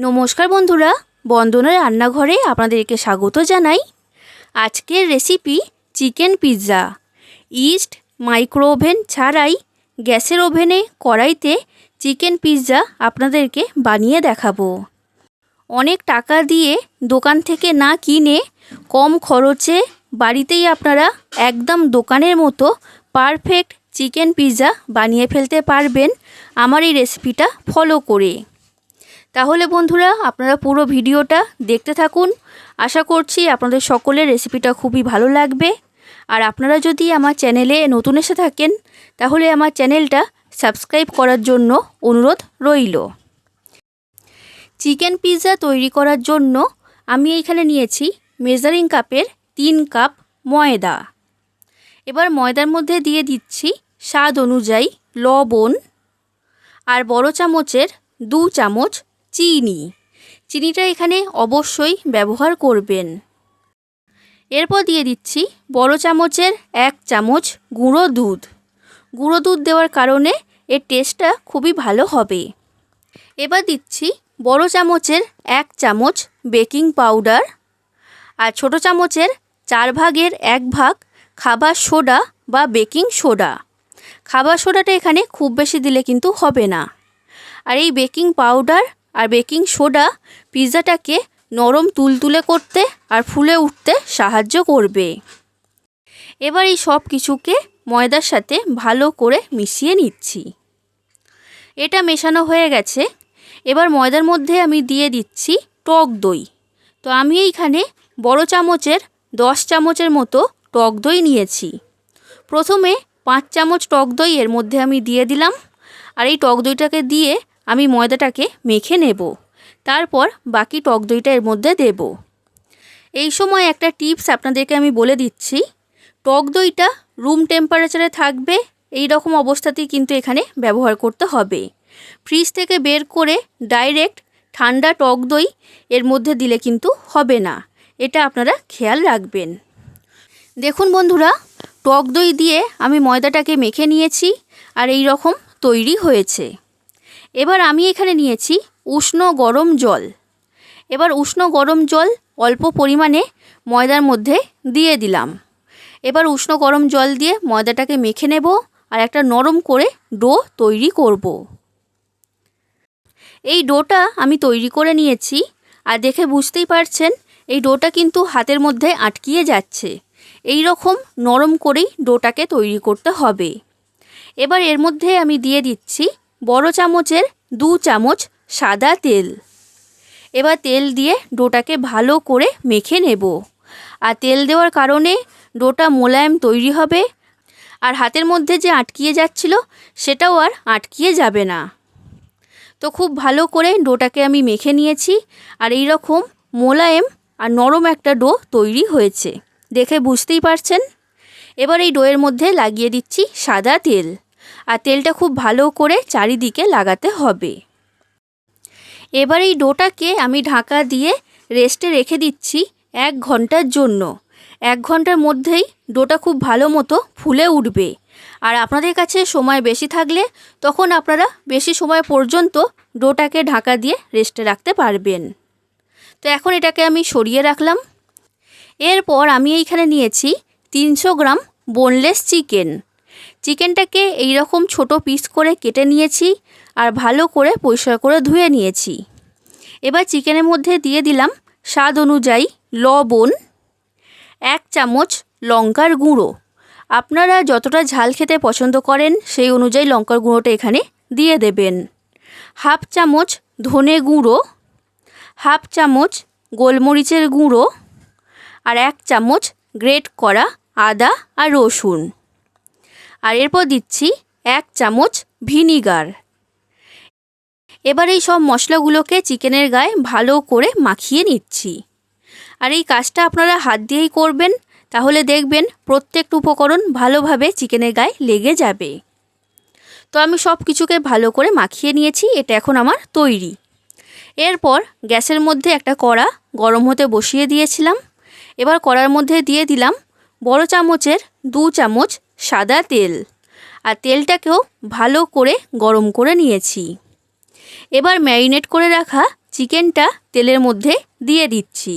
নমস্কার বন্ধুরা বন্দনার রান্নাঘরে আপনাদেরকে স্বাগত জানাই। আজকের recipe chicken pizza yeast micro oven ছাড়াই গ্যাসের ওভেনে কড়াইতে চিকেন পিৎজা আপনাদেরকে বানিয়ে দেখাবো। অনেক টাকা দিয়ে দোকান থেকে না কিনে কম খরচে বাড়িতেই আপনারা একদম দোকানের মতো পারফেক্ট চিকেন পিৎজা বানিয়ে ফেলতে পারবেন। আমার এই রেসিপিটা ফলো করে। তাহলে বন্ধুরা আপনারা পুরো ভিডিওটা দেখতে থাকুন। আশা করছি আপনাদের সকলের রেসিপিটা খুবই ভালো লাগবে। আর আপনারা যদি আমার চ্যানেলে নতুন এসে থাকেন, তাহলে আমার চ্যানেলটা সাবস্ক্রাইব করার জন্য অনুরোধ রইল। চিকেন পিৎজা তৈরি করার জন্য আমি এইখানে নিয়েছি মেজারিং কাপের তিন কাপ ময়দা। এবার ময়দার মধ্যে দিয়ে দিচ্ছি স্বাদ অনুযায়ী লবণ। আর বড় চামচের দু চামচ চিনি। চিনিটা এখানে অবশ্যই ব্যবহার করবেন। এরপর দিয়ে দিচ্ছি বড় চামচের এক চামচ গুঁড়ো দুধ। গুঁড়ো দুধ দেওয়ার কারণে এর টেস্টটা খুবই ভালো হবে। এবার দিচ্ছি বড় চামচের এক চামচ বেকিং পাউডার আর ছোট চামচের চার ভাগের এক ভাগ খাবার সোডা বা বেকিং সোডা। খাবার সোডাটা এখানে খুব বেশি দিলে কিন্তু হবে না। আর এই বেকিং পাউডার আর বেকিং সোডা পিৎজাটাকে নরম তুলতুলে করতে আর ফুলে উঠতে সাহায্য করবে। এবার এই সব কিছুকে ময়দার সাথে ভালো করে মিশিয়ে নিচ্ছি। এটা মেশানো হয়ে গেছে। এবার ময়দার মধ্যে আমি দিয়ে দিচ্ছি টক দই। তো আমি এইখানে বড় চামচের দশ চামচের মতো টক দই নিয়েছি। প্রথমে পাঁচ চামচ টক দই এর মধ্যে আমি দিয়ে দিলাম। আর এই টক দইটাকে দিয়ে আমি ময়দাটাকে মেখে নেব। তারপর বাকি টক দইটা এর মধ্যে দেব। এই সময় একটা টিপস আপনাদেরকে আমি বলে দিচ্ছি। টক দইটা রুম টেম্পারেচারে থাকবে, এই রকম অবস্থাতেই কিন্তু এখানে ব্যবহার করতে হবে। ফ্রিজ থেকে বের করে ডাইরেক্ট ঠান্ডা টক দই এর মধ্যে দিলে কিন্তু হবে না। এটা আপনারা খেয়াল রাখবেন। দেখুন বন্ধুরা, টক দই দিয়ে আমি ময়দাটাকে মেখে নিয়েছি আর এই রকম তৈরি হয়েছে। এবার আমি এখানে নিয়েছি উষ্ণ গরম জল। এবার উষ্ণ গরম জল অল্প পরিমাণে ময়দার মধ্যে দিয়ে দিলাম। এবার উষ্ণ গরম জল দিয়ে ময়দাটাকে মেখে নেব আর একটা নরম করে ডো তৈরি করব। এই ডোটা আমি তৈরি করে নিয়েছি আর দেখে বুঝতেই পারছেন, এই ডোটা কিন্তু হাতের মধ্যে আটকিয়ে যাচ্ছে। এই রকম নরম করেই ডোটাকে তৈরি করতে হবে। এবার এর মধ্যে আমি দিয়ে দিচ্ছি বড় চামচের দু চামচ সাদা তেল। এবার তেল দিয়ে ডোটাকে ভালো করে মেখে নেব। আর তেল দেওয়ার কারণে ডোটা মোলায়েম তৈরি হবে। আর হাতের মধ্যে যে আটকিয়ে যাচ্ছিল, সেটাও আর আটকিয়ে যাবে না। তো খুব ভালো করে ডোটাকে আমি মেখে নিয়েছি। আর এই রকম মোলায়েম আর নরম একটা ডো তৈরি হয়েছে। দেখে বুঝতেই পারছেন? এবার এই ডোয়ের মধ্যে লাগিয়ে দিচ্ছি সাদা তেল। আর তেলটা খুব ভালো করে চারিদিকে লাগাতে হবে। এবার এই ডোটাকে আমি ঢাকা দিয়ে রেস্টে রেখে দিচ্ছি এক ঘণ্টার জন্য। এক ঘণ্টার মধ্যেই ডোটা খুব ভালো মতো ফুলে উঠবে। আর আপনাদের কাছে সময় বেশি থাকলে তখন আপনারা বেশি সময় পর্যন্ত ডোটাকে ঢাকা দিয়ে রেস্টে রাখতে পারবেন। তো এখন এটাকে আমি সরিয়ে রাখলাম। এরপর আমি এইখানে নিয়েছি তিনশো গ্রাম বোনলেস চিকেন চিকেনটাকে এই রকম ছোট পিস করে কেটে নিয়েছি আর ভালো করে পরিষ্কার করে ধুয়ে নিয়েছি। এবার চিকেনের মধ্যে দিয়ে দিলাম স্বাদ অনুযায়ী লবণ, এক চামচ লঙ্কার গুঁড়ো। আপনারা যতটা ঝাল খেতে পছন্দ করেন সেই অনুযায়ী লঙ্কার গুঁড়োটা এখানে দিয়ে দেবেন। হাফ চামচ ধনে গুঁড়ো, হাফ চামচ গোলমরিচের গুঁড়ো আর এক চামচ গ্রেট করা আদা আর রসুন। আর এরপর দিচ্ছি এক চামচ ভিনিগার। এবার এই সব মশলাগুলোকে চিকেনের গায়ে ভালো করে মাখিয়ে নিচ্ছি। আর এই কাজটা আপনারা হাত দিয়েই করবেন, তাহলে দেখবেন প্রত্যেকটা উপকরণ ভালোভাবে চিকেনের গায়ে লেগে যাবে। তো আমি সব কিছুকে ভালো করে মাখিয়ে নিয়েছি, এটা এখন আমার তৈরি। এরপর গ্যাসের মধ্যে একটা কড়া গরম হতে বসিয়ে দিয়েছিলাম। এবার কড়ার মধ্যে দিয়ে দিলাম বড় চামচের দু চামচ সাদা তেল। আর তেলটাকেও ভালো করে গরম করে নিয়েছি। এবার ম্যারিনেট করে রাখা চিকেনটা তেলের মধ্যে দিয়ে দিচ্ছি।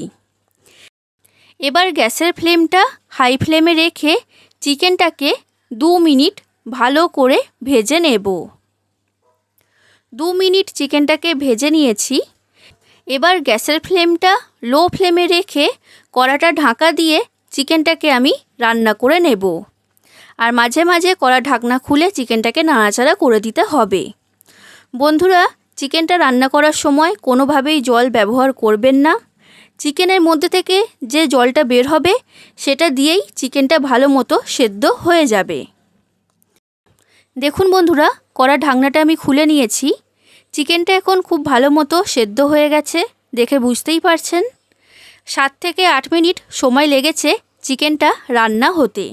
এবার গ্যাসের ফ্লেমটা হাই ফ্লেমে রেখে চিকেনটাকে দু মিনিট ভালো করে ভেজে নেব। দু মিনিট চিকেনটাকে ভেজে নিয়েছি। এবার গ্যাসের ফ্লেমটা লো ফ্লেমে রেখে কড়াটা ঢাকা দিয়ে চিকেনটাকে আমি রান্না করে নেব। আর মাঝে মাঝে কড়া ঢাকনা খুলে চিকেনটাকে নাড়াচাড়া করে দিতে হবে। বন্ধুরা, চিকেনটা রান্না করার সময় কোনোভাবেই জল ব্যবহার করবেন না। চিকেনের মধ্যে থেকে যে জলটা বের হবে, সেটা দিয়েই চিকেনটা ভালো মতো সেদ্ধ হয়ে যাবে। দেখুন বন্ধুরা, কড়া ঢাকনাটা আমি খুলে নিয়েছি। চিকেনটা এখন খুব ভালো মতো সেদ্ধ হয়ে গেছে, দেখে বুঝতেই পারছেন। সাত থেকে আট মিনিট সময় লেগেছে চিকেনটা রান্না হতে।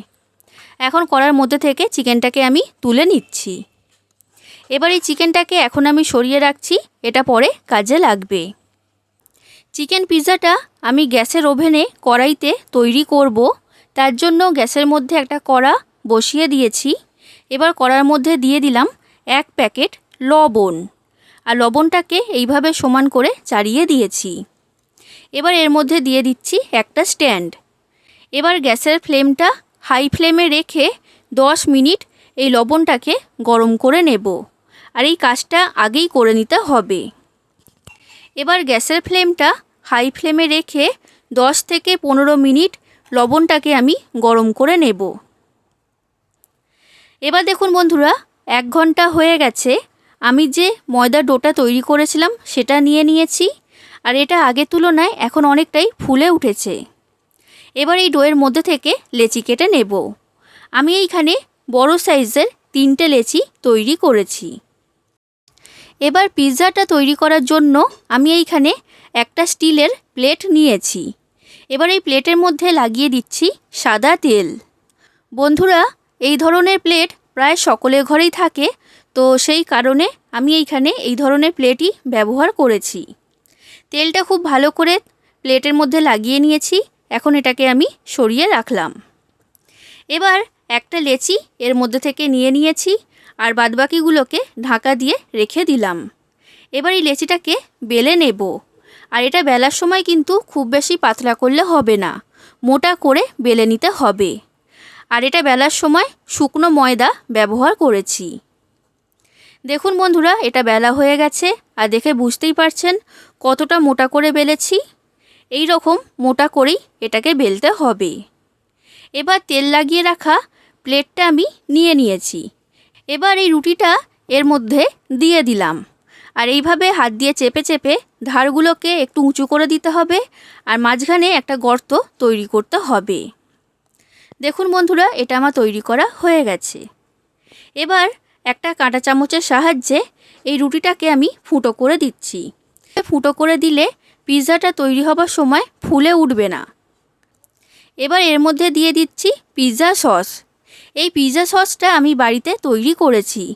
এখন কড়ার মধ্যে থেকে চিকেনটাকে আমি তুলে নিচ্ছি। এবার এই চিকেনটাকে এখন আমি সরিয়ে রাখছি, এটা পরে কাজে লাগবে। চিকেন পিৎজাটা আমি গ্যাসের ওভেনে কড়াইতে তৈরি করব, তার জন্য গ্যাসের মধ্যে একটা কড়া বসিয়ে দিয়েছি। এবার কড়ার মধ্যে দিয়ে দিলাম এক প্যাকেট লবণ, আর লবণটাকে এইভাবে সমান করে চাড়িয়ে দিয়েছি। এবার এর মধ্যে দিয়ে দিচ্ছি একটা স্ট্যান্ড। এবার গ্যাসের ফ্লেমটা হাই ফ্লেমে রেখে দশ মিনিট এই লবণটাকে গরম করে নেব আর এই কাজটা আগেই করে নিতে হবে। এবার গ্যাসের ফ্লেমটা হাই ফ্লেমে রেখে দশ থেকে পনেরো মিনিট লবণটাকে আমি গরম করে নেব। এবার দেখুন বন্ধুরা, এক ঘণ্টা হয়ে গেছে। আমি যে ময়দার ডোটা তৈরি করেছিলাম সেটা নিয়ে নিয়েছি আর এটা আগের তুলনায় এখন অনেকটাই ফুলে উঠেছে। এবার এই ডোয়ের মধ্যে থেকে লেচি কেটে নেব। আমি এইখানে বড় সাইজের তিনটে লেচি তৈরি করেছি। এবার পিৎজাটা তৈরি করার জন্য আমি এইখানে একটা স্টিলের প্লেট নিয়েছি। এবার এই প্লেটের মধ্যে লাগিয়ে দিচ্ছি সাদা তেল। বন্ধুরা, এই ধরনের প্লেট প্রায় সকলের ঘরেই থাকে, তো সেই কারণে আমি এইখানে এই ধরনের প্লেটই ব্যবহার করেছি। তেলটা খুব ভালো করে প্লেটের মধ্যে লাগিয়ে নিয়েছি। এখন এটাকে আমি সরিয়ে রাখলাম। এবার একটা লেচি এর মধ্যে থেকে নিয়ে নিয়েছি আর বাদবাকিগুলোকে ঢাকা দিয়ে রেখে দিলাম। এবার এই লেচিটাকে বেলে নেব। আর এটা বেলার সময় কিন্তু খুব বেশি পাতলা করলে হবে না, মোটা করে বেলে নিতে হবে। আর এটা বেলার সময় শুকনো ময়দা ব্যবহার করেছি। দেখুন বন্ধুরা, এটা বেলা হয়ে গেছে আর দেখে বুঝতেই পারছেন কতটা মোটা করে বেলেছি। এই রকম মোটা করেই এটাকে বেলতে হবে। এবার তেল লাগিয়ে রাখা প্লেটটা আমি নিয়ে নিয়েছি। এবার এই রুটিটা এর মধ্যে দিয়ে দিলাম। আর এইভাবে হাত দিয়ে চেপে চেপে ধারগুলোকে একটু উঁচু করে দিতে হবে আর মাঝখানে একটা গর্ত তৈরি করতে হবে। দেখুন বন্ধুরা, এটা আমার তৈরি করা হয়ে গেছে। এবার একটা কাঁটা চামচের সাহায্যে এই রুটিটাকে আমি ফুটো করে দিচ্ছি। ফুটো করে দিলে পিৎজাটা তৈরি হবার সময় ফুলে উঠবে না। এবার এর মধ্যে দিয়ে দিচ্ছি পিৎজা সস। এই পিৎজা সসটা আমি বাড়িতে তৈরি করেছি।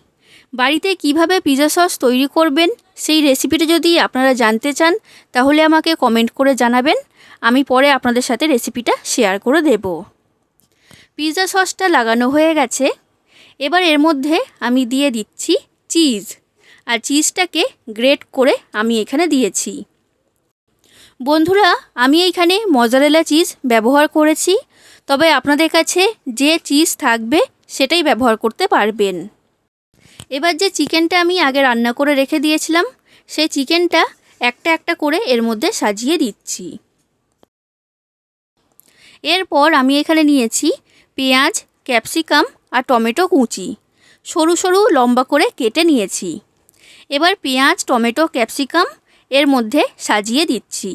বাড়িতে কীভাবে পিৎজা সস তৈরি করবেন সেই রেসিপিটা যদি আপনারা জানতে চান, তাহলে আমাকে কমেন্ট করে জানাবেন। আমি পরে আপনাদের সাথে রেসিপিটা শেয়ার করে দেব। পিৎজা সসটা লাগানো হয়ে গেছে। এবার এর মধ্যে আমি দিয়ে দিচ্ছি চিজ। আর চিজটাকে গ্রেট করে আমি এখানে দিয়েছি। বন্ধুরা, আমি এইখানে মজারেলা চিজ ব্যবহার করেছি। তবে আপনাদের কাছে যে চিজ থাকবে, সেটাই ব্যবহার করতে পারবেন। এবার যে চিকেনটা আমি আগে রান্না করে রেখে দিয়েছিলাম, সেই চিকেনটা একটা একটা করে এর মধ্যে সাজিয়ে দিচ্ছি। এরপর আমি এখানে নিয়েছি পেঁয়াজ ক্যাপসিকাম আর টমেটো কুচি। সরু সরু লম্বা করে কেটে নিয়েছি। এবার পেঁয়াজ, টমেটো ক্যাপসিকাম এর মধ্যে সাজিয়ে দিচ্ছি।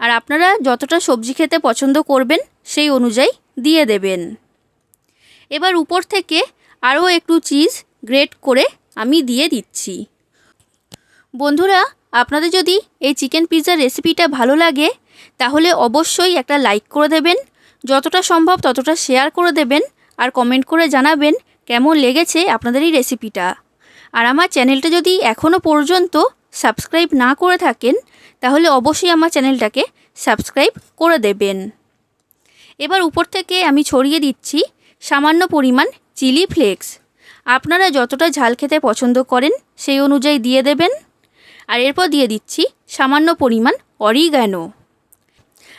আর আপনারা যতটা সবজি খেতে পছন্দ করবেন, সেই অনুযায়ী দিয়ে দেবেন। এবার উপর থেকে আরও একটু চিজ গ্রেট করে আমি দিয়ে দিচ্ছি। বন্ধুরা, আপনাদের যদি এই চিকেন পিৎজার রেসিপিটা ভালো লাগে, তাহলে অবশ্যই একটা লাইক করে দেবেন। যতটা সম্ভব ততটা শেয়ার করে দেবেন আর কমেন্ট করে জানাবেন কেমন লেগেছে আপনাদের এই রেসিপিটা। আর আমার চ্যানেলটা যদি এখনও পর্যন্ত সাবস্ক্রাইব না করে থাকেন, তাহলে অবশ্যই আমার চ্যানেলটাকে সাবস্ক্রাইব করে দেবেন। এবার উপর থেকে আমি ছড়িয়ে দিচ্ছি সামান্য পরিমাণ চিলি ফ্লেক্স। আপনারা যতটা ঝাল খেতে পছন্দ করেন সেই অনুযায়ী দিয়ে দেবেন। আর এরপর দিয়ে দিচ্ছি সামান্য পরিমাণ অরিগ্যানো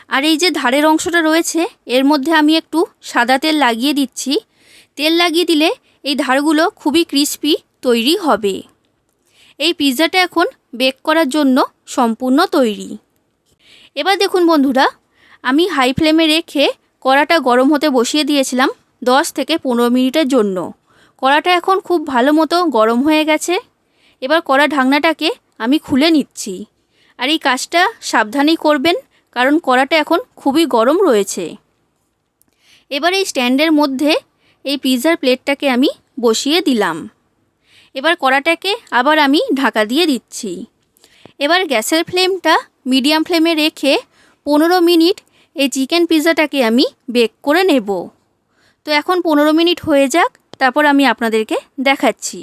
আর এই যে ধারের অংশটা রয়েছে, এর মধ্যে আমি একটু সাদা তেল লাগিয়ে দিচ্ছি। তেল লাগিয়ে দিলে এই ধারগুলো খুবই ক্রিস্পি তৈরি হবে। এই পিৎজাটা এখন বেক করার জন্য সম্পূর্ণ তৈরি। এবার দেখুন বন্ধুরা, আমি হাই ফ্লেমে রেখে কড়াটা গরম হতে বসিয়ে দিয়েছিলাম দশ থেকে পনেরো মিনিটের জন্য। কড়াটা এখন খুব ভালো মতো গরম হয়ে গেছে। এবার কড়া ঢাকনাটাকে আমি খুলে নিচ্ছি। আর এই কাজটা সাবধানেই করবেন, কারণ কড়াটা এখন খুবই গরম রয়েছে। এবার এই স্ট্যান্ডের মধ্যে এই পিৎজার প্লেটটাকে আমি বসিয়ে দিলাম। এবার কড়াটাকে আবার আমি ঢাকা দিয়ে দিচ্ছি। এবার গ্যাসের ফ্লেমটা মিডিয়াম ফ্লেমে রেখে পনেরো মিনিট এই চিকেন পিৎজাটাকে আমি বেক করে নেব। তো এখন পনেরো মিনিট হয়ে যাক, তারপর আমি আপনাদেরকে দেখাচ্ছি।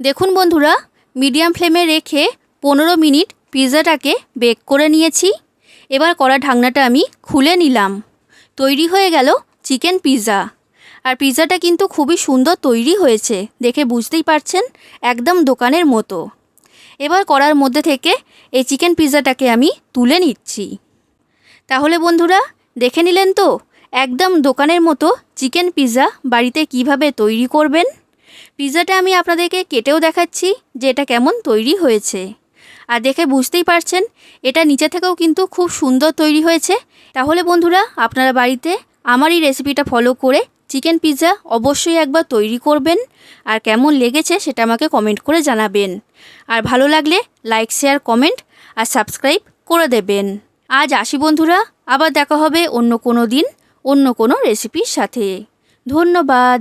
দেখুন বন্ধুরা, মিডিয়াম ফ্লেমে রেখে পনেরো মিনিট পিৎজাটাকে বেক করে নিয়েছি। এবার কড়া ঢাকনাটা আমি খুলে নিলাম। তৈরি হয়ে গেল চিকেন পিৎজা আর পিৎজাটা কিন্তু খুবই সুন্দর তৈরি হয়েছে, দেখে বুঝতেই পারছেন, একদম দোকানের মতো। এবার করার মধ্যে থেকে এই চিকেন পিৎজাটাকে আমি তুলে নিচ্ছি। তাহলে বন্ধুরা, দেখে নিলেন তো, একদম দোকানের মতো চিকেন পিৎজা বাড়িতে কীভাবে তৈরি করবেন? পিৎজাটা আমি আপনাদেরকে কেটেও দেখাচ্ছি যে এটা কেমন তৈরি হয়েছে। আর দেখে বুঝতেই পারছেন, এটা নিচে থেকেও কিন্তু খুব সুন্দর তৈরি হয়েছে। তাহলে বন্ধুরা, আপনারা বাড়িতে আমার এই রেসিপিটা ফলো করে চিকেন পিৎজা অবশ্যই একবার তৈরি করবেন আর কেমন লেগেছে সেটা আমাকে কমেন্ট করে জানাবেন। আর ভালো লাগলে লাইক শেয়ার কমেন্ট আর সাবস্ক্রাইব করে দেবেন। আজ আসি বন্ধুরা, আবার দেখা হবে অন্য কোনো দিন, অন্য কোনো রেসিপির সাথে। ধন্যবাদ।